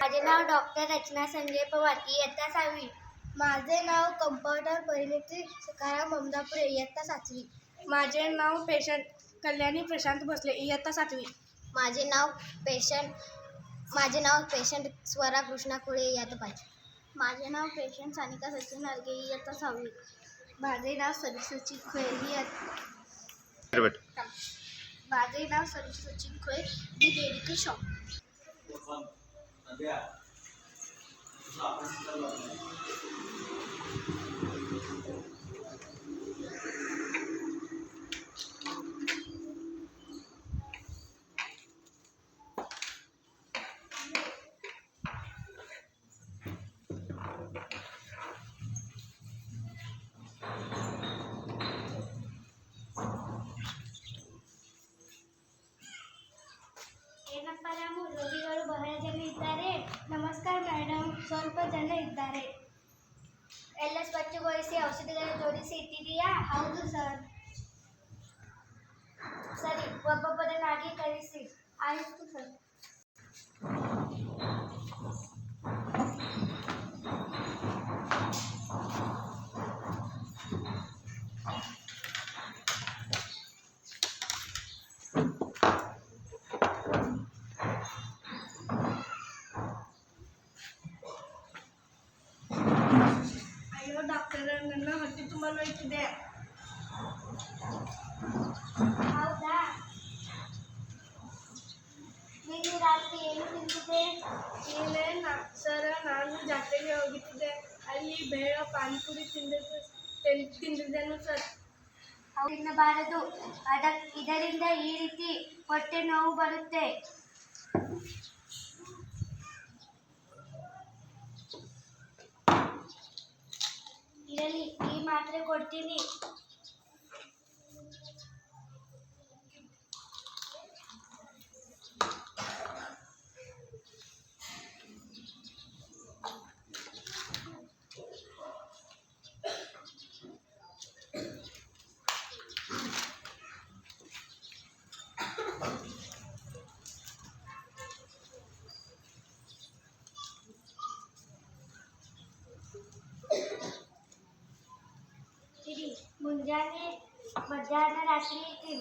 माझे नाव डॉक्टर रचना संजय पवार. इयत्ता सहावी. माझे नाव कंपाऊंडर परिणिती सकाराम ममदापुरे. इयत्ता सातवी. माझे नाव पेशंट कल्याणी प्रशांत भोसले. इयत्ता सातवी. माझे नाव पेशंट माझे नाव पेशंट स्वरा कृष्णा कुळे. इयत्ता पाहिजे माझे नाव पेशंट सानिका सचिन अलगे इयत्ता सहावी. माझे नाव सरस्वती खुळे. इयत्ता माझे नाव संजू सचिन खोय मी डेडिकल शॉप आपण ಏನಪ್ಪರ ರೋಗಿಗಳು ಬಹಳ ಜನ ಇದ್ದಾರೆ. ನಮಸ್ಕಾರ ಮೇಡಮ್. ಸ್ವಲ್ಪ ಜನ ಇದ್ದಾರೆ. ಎಲ್ಲ ಸ್ವಚ್ಛಗೊಳಿಸಿ ಔಷಧಿಗಳ ಜೋಡಿಸಿ ಇಟ್ಟಿದೆಯಾ ಹೌದು ಸರ್. ಸರಿ, ಒಬ್ಬೊಬ್ಬರನ್ನಾಗಿ ಕಳಿಸಿ. ಆಯಿತು ಸರ್ ಅಯ್ಯೋ ಡಾಕ್ಟರ್ ನನ್ನ ಹೊಟ್ಟೆ ತುಂಬ ನೋಯ್ತಿದೆ ಹೌದಾ? ರಾತ್ರಿ ಏನು ತಿಂದಿದೆ ನಿನ್ನೆ ನಾ ಸರ್ ನಾನು ಜಾತ್ರೆಗೆ ಹೋಗಿದ್ದೆ. ಅಲ್ಲಿ ಬೇಡ ಪಾನಿಪುರಿ ತಿಂದಿದ್ದು ತಿಂದಿದ್ದೆನು ಸರ್. ತಿನ್ನಬಾರದು. ಅದ ಇದರಿಂದ ಈ ರೀತಿ ಹೊಟ್ಟೆ ನೋವು ಬರುತ್ತೆ. ಇರಲಿ ಮಾತ್ರೆ ಕೊಡ್ತೀನಿ. મુંજાને બધાને રાત્રિએ કેમ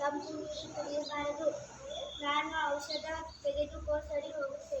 ತಂಪು ನೀರು ಕುಡಿಯಬಾರದು. ನಾನು ಔಷಧ ತೆಗೆದು ಸರಿ ಹೋಗುತ್ತೆ.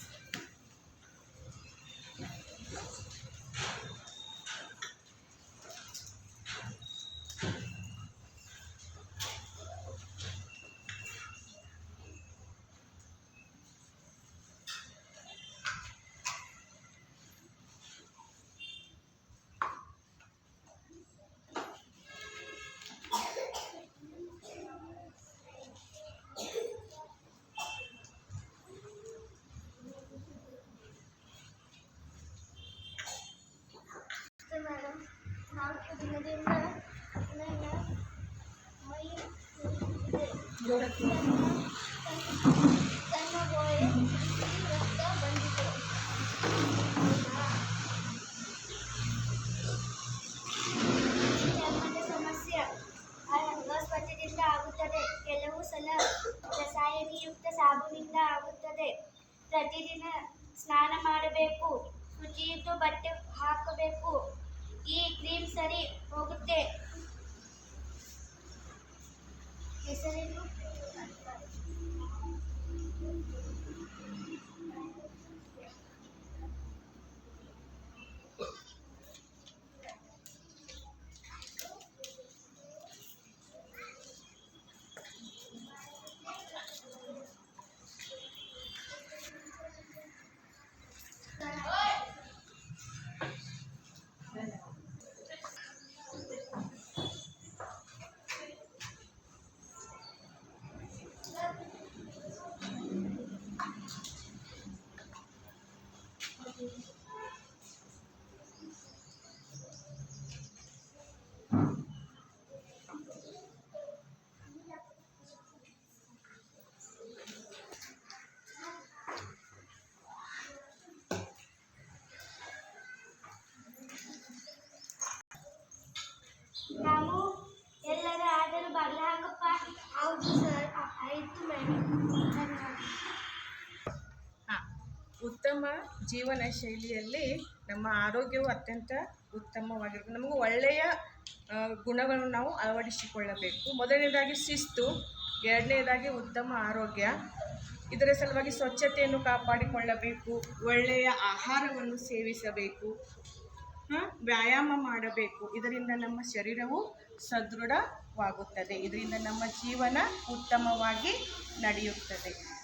ಆಗುತ್ತದೆ ಕೆಲವು ಸಲ ರಸಾಯನಿಯುಕ್ತ ಸಾಬೂನಿಂದ ಆಗುತ್ತದೆ ಪ್ರತಿದಿನ ಸ್ನಾನ ಮಾಡಬೇಕು ಶುಚಿಯುತ ಬಟ್ಟೆ ಹಾಕಬೇಕು. ಈ ಕ್ರೀಮ್ ಸರಿ ಹೋಗುತ್ತೆ. ಹೆಸರೇನು ನಾವು ಎಲ್ಲರ ಹಾಕಪ್ಪ ಹೌದು ಸರ್. ಆಯಿತು ಉತ್ತಮ ಜೀವನ ಶೈಲಿಯಲ್ಲಿ ನಮ್ಮ ಆರೋಗ್ಯವು ಅತ್ಯಂತ ಉತ್ತಮವಾಗಿರುತ್ತೆ ನಮಗೂ ಒಳ್ಳೆಯ ಗುಣಗಳನ್ನು ನಾವು ಅಳವಡಿಸಿಕೊಳ್ಳಬೇಕು. ಮೊದಲನೇದಾಗಿ ಶಿಸ್ತು, ಎರಡನೇದಾಗಿ ಉತ್ತಮ ಆರೋಗ್ಯ. ಇದರ ಸಲುವಾಗಿ ಸ್ವಚ್ಛತೆಯನ್ನು ಕಾಪಾಡಿಕೊಳ್ಳಬೇಕು, ಒಳ್ಳೆಯ ಆಹಾರವನ್ನು ಸೇವಿಸಬೇಕು. ವ್ಯಾಯಾಮ ಮಾಡಬೇಕು. ಇದರಿಂದ ನಮ್ಮ ಶರೀರವು ಸದೃಢವಾಗುತ್ತದೆ. ಇದರಿಂದ ನಮ್ಮ ಜೀವನ ಉತ್ತಮವಾಗಿ ನಡೆಯುತ್ತದೆ.